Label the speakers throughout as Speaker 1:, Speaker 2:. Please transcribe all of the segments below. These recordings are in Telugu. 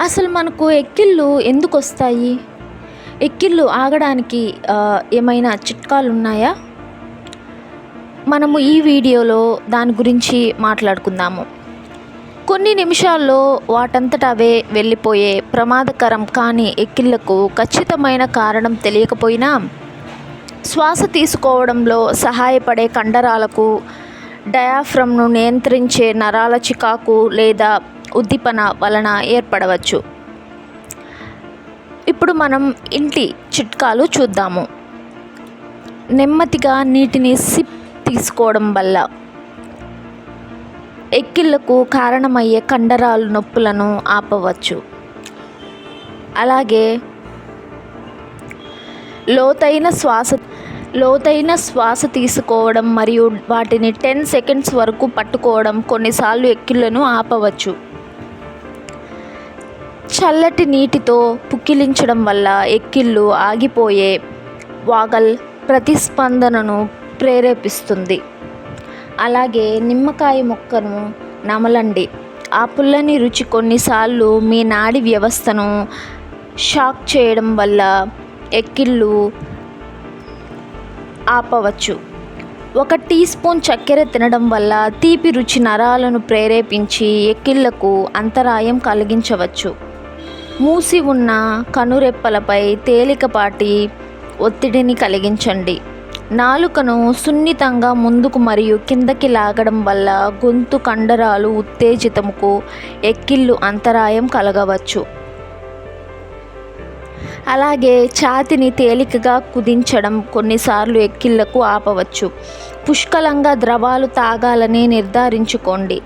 Speaker 1: అసలు మనకు ఎక్కిళ్ళు ఎందుకు వస్తాయి ఎక్కిళ్ళు ఆగడానికి ఏమైనా చిట్కాలు ఉన్నాయా మనము ఈ వీడియోలో దాని గురించి మాట్లాడుకుందాము. కొన్ని నిమిషాల్లో వాటంతట అవే వెళ్ళిపోయే ప్రమాదకరం కాని ఎక్కిళ్ళకు ఖచ్చితమైన కారణం తెలియకపోయినా శ్వాస తీసుకోవడంలో సహాయపడే కండరాలకు డయాఫ్రమ్ను నియంత్రించే నరాల చికాకు లేదా ఉద్దీపన వలన ఏర్పడవచ్చు. ఇప్పుడు మనం ఇంటి చిట్కాలు చూద్దాము. నెమ్మదిగా నీటిని సిప్ తీసుకోవడం వల్ల ఎక్కిళ్ళకు కారణమయ్యే కండరాలు నొప్పులను ఆపవచ్చు. అలాగే లోతైన శ్వాస లోతైన శ్వాస తీసుకోవడం మరియు వాటిని టెన్ సెకండ్స్ వరకు పట్టుకోవడం కొన్నిసార్లు ఎక్కిళ్ళను ఆపవచ్చు. చల్లటి నీటితో పుక్కిలించడం వల్ల ఎక్కిళ్ళు ఆగిపోయే వాగల్ ప్రతిస్పందనను ప్రేరేపిస్తుంది. అలాగే నిమ్మకాయ ముక్కను నమలండి. ఆ పుల్లని రుచి కొన్నిసార్లు మీ నాడి వ్యవస్థను షాక్ చేయడం వల్ల ఎక్కిళ్ళు ఆపవచ్చు. ఒక టీ స్పూన్ చక్కెర తినడం వల్ల తీపి రుచి నరాలను ప్రేరేపించి ఎక్కిళ్ళకు అంతరాయం కలిగించవచ్చు. మూసి ఉన్న కనురెప్పలపై తేలికపాటి ఒత్తిడిని కలిగించండి. నాలుకను సున్నితంగా ముందుకు మరియు కిందకి లాగడం వల్ల గొంతు కండరాలు ఉత్తేజితముకు ఎక్కిళ్ళు అంతరాయం కలగవచ్చు. అలాగే ఛాతిని తేలికగా కుదించడం కొన్నిసార్లు ఎక్కిళ్ళకు ఆపవచ్చు. పుష్కలంగా ద్రవాలు తాగాలని నిర్ధారించుకోండి.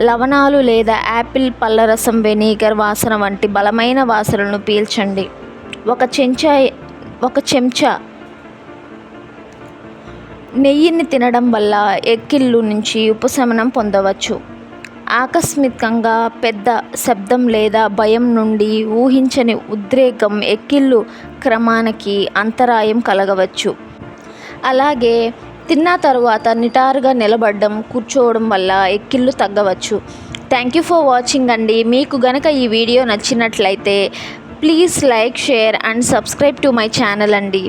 Speaker 1: లవణాలు లేదా యాపిల్ పళ్ళరసం వెనిగర్ వాసన వంటి బలమైన వాసనలను పీల్చండి. ఒక చెంచా ఒక చెంచా నెయ్యిని తినడం వల్ల ఎక్కిళ్ళు నుంచి ఉపశమనం పొందవచ్చు. ఆకస్మికంగా పెద్ద శబ్దం లేదా భయం నుండి ఊహించని ఉద్రేకం ఎక్కిళ్ళు క్రమానికి అంతరాయం కలగవచ్చు. అలాగే తిన్న తరువాత నిటారుగా నిలబడడం కూర్చోవడం వల్ల ఎక్కిళ్ళు తగ్గవచ్చు. థ్యాంక్ యూ ఫర్ వాచింగ్ అండి. మీకు గనక ఈ వీడియో నచ్చినట్లయితే please like share and subscribe to my channel అండి.